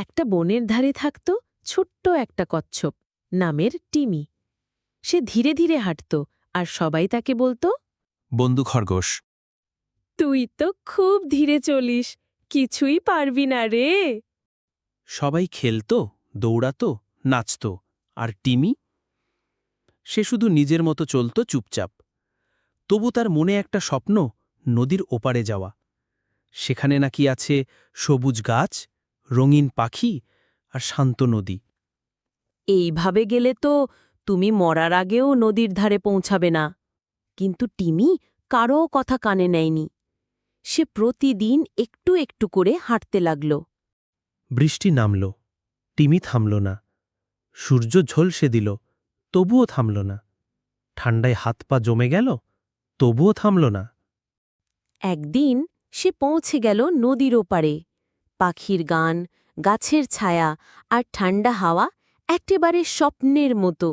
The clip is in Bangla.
একটা বনের ধারে থাকত ছোট্ট একটা কচ্ছপ নামের টিমি। সে ধীরে ধীরে হাঁটত আর সবাই তাকে বলতো বন্ধু খরগোশ। তুই তো খুব ধীরে চলিস কিছুই পারবি না রে। সবাই খেলত দৌড়াত নাচত আর টিমি? সে শুধু নিজের মতো চলত চুপচাপ। তবু তার মনে একটা স্বপ্ন নদীর ওপারে যাওয়া। সেখানে নাকি আছে সবুজ গাছ রঙিন পাখি আর শান্ত নদী। এইভাবে গেলে তো তুমি মরার আগেও নদীর ধারে পৌঁছাবে না। কিন্তু টিমি কারও কথা কানে নেয়নি। সে প্রতিদিন একটু একটু করে হাঁটতে লাগল। বৃষ্টি নামল। টিমি থামল না। সূর্য ঝলসে দিল তবুও থামল না। ঠান্ডায় হাত পা জমে গেল তবুও থামল না। একদিন সে পৌঁছে গেল নদীর ওপারে। পাখির গান গাছের ছায়া আর ঠান্ডা হাওয়া একেবারে স্বপ্নের মতো।